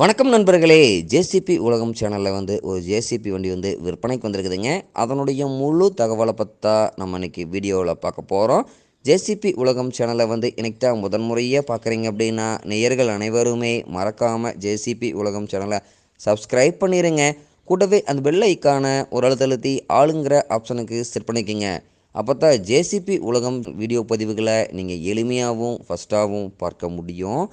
வணக்கம் நண்பர்களே. ஜேசிபி உலகம் சேனலில் வந்து ஒரு ஜேசிபி வண்டி வந்து விற்பனைக்கு வந்திருக்குதுங்க. அதனுடைய முழு தகவலை பற்றா நம்ம இன்னைக்கு வீடியோவில் பார்க்க போகிறோம் ஜேசிபி உலகம் சேனலை வந்து இன்னைக்கு தான் முதன்முறையாக பார்க்குறீங்க அப்படின்னா நேயர்கள் அனைவருமே மறக்காமல் ஜேசிபி உலகம் சேனலை சப்ஸ்கிரைப் பண்ணிடுங்க கூடவே அந்த பெல் ஐக்கான ஒரு அழுத்தழுத்தி ஆளுங்கிற ஆப்ஷனுக்கு செட் பண்ணிக்கோங்க. அப்போ தான் ஜேசிபி உலகம் வீடியோ பதிவுகளை நீங்கள் எளிமையாகவும் ஃபஸ்ட்டாகவும் பார்க்க முடியும்.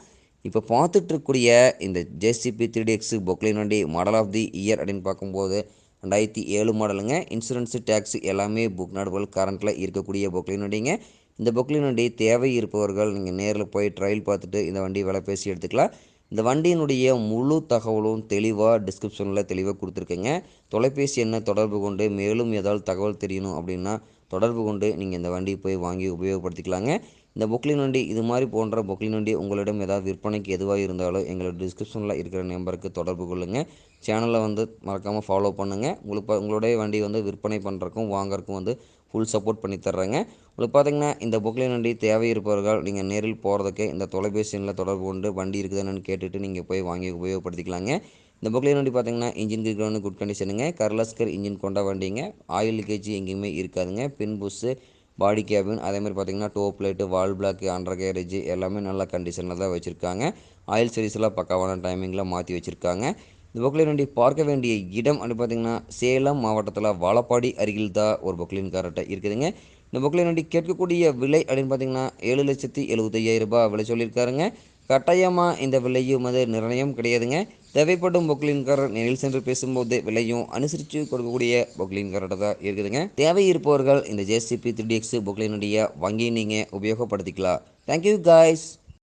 இப்போ பார்த்துட்ருக்கக்கூடிய இந்த ஜேசிபி த்ரீ டிஎக்ஸ் பொக்லின் வண்டி மாடல் ஆஃப் தி இயர் அப்படின்னு பார்க்கும்போது ரெண்டாயிரத்தி ஏழு மாடலுங்க இன்சூரன்ஸு டேக்ஸ் எல்லாமே புக் நாடுகள் கரண்ட்டில் இருக்கக்கூடிய பொக்லின் வண்டிங்க. இந்த பொக்லின் வண்டி தேவை இருப்பவர்கள் நீங்கள் நேரில் போய் ட்ரையல் பார்த்துட்டு இந்த வண்டி விலை பேசி எடுத்துக்கலாம். இந்த வண்டியினுடைய முழு தகவலும் தெளிவாக டிஸ்கிரிப்ஷனில் தெளிவாக கொடுத்துருக்கேங்க. தொலைபேசி எண்ணை தொடர்பு கொண்டு மேலும் ஏதாவது தகவல் தெரியணும் அப்படின்னா தொடர்பு கொண்டு நீங்கள் இந்த வண்டியை போய் வாங்கி உபயோகப்படுத்திக்கலாங்க. இந்த பொக்லின் வண்டி இது மாதிரி போன்ற பொக்லின் வண்டி உங்களிடம் ஏதாவது விற்பனைக்கு எதுவாக இருந்தாலும் எங்களோட டிஸ்கிரிப்ஷனில் இருக்கிற நம்பருக்கு தொடர்பு கொள்ளுங்கள் சேனலை வந்து மறக்காமல் ஃபாலோ பண்ணுங்கள் உங்களுக்கு ப- உங்களுடைய வண்டி வந்து விற்பனை பண்ணுறக்கும் வாங்குறக்கும் வந்து ஃபுல் சப்போர்ட் பண்ணி தர்றேங்க. உங்களுக்கு பார்த்தீங்கன்னா இந்த பொக்லின் வண்டி தேவை இருப்பவர்கள் நீங்கள் நேரில் போகிறதுக்கு இந்த தொலைபேசி எண்ணில் தொடர்பு கொண்டு வண்டி இருக்குதானு கேட்டுட்டு நீங்கள் போய் வாங்கி உபயோகப்படுத்திக்கலாங்க. இந்த புக்கில் வண்டி பார்த்தீங்கன்னா இன்ஜின் கிரிக்கெட் குட் கண்டிஷனுங்க கர்லஸ்கர் இன்ஜின் கொண்ட வண்டிங்க. ஆயில் லீக்கேஜ் எங்கேயுமே இருக்காதுங்க. பின் புஸ்ஸு பாடி கேபின் அதே மாதிரி பார்த்தீங்கன்னா top light wall block undercarriage எல்லாமே நல்ல கண்டிஷனில் தான் வச்சுருக்காங்க. ஆயில் சர்வீஸ்லாம் பக்காவான டைமிங்கில் மாற்றி வச்சுருக்காங்க. இந்த பொக்லின் வண்டி பார்க்க வேண்டிய இடம் அப்படி பார்த்தீங்கன்னா சேலம் மாவட்டத்தில் வாழப்பாடி அருகில் தான் ஒரு பொக்லின் கார்ட்டை இருக்குதுங்க. இந்த பொக்லின் வண்டி கேட்கக்கூடிய விலை அப்படின்னு பார்த்தீங்கன்னா ஏழு லட்சத்தி எழுபத்தையாயிரம் ரூபாய் விலை சொல்லியிருக்காருங்க. கட்டாயமாக இந்த விலையும் அது நிர்ணயம் கிடையாதுங்க. தேவைப்படும் பொக்லின்காரர் நேரில் சென்று பேசும்போது விலையும் அனுசரித்து கொடுக்கக்கூடிய பொக்லின்கார்ட்ட தான் இருக்குதுங்க தேவை இருப்பவர்கள் இந்த ஜேசிபி த்ரீ டிஎக்ஸ் பொக்லினுடைய வங்கியை நீங்கள் உபயோகப்படுத்திக்கலாம். Thank you guys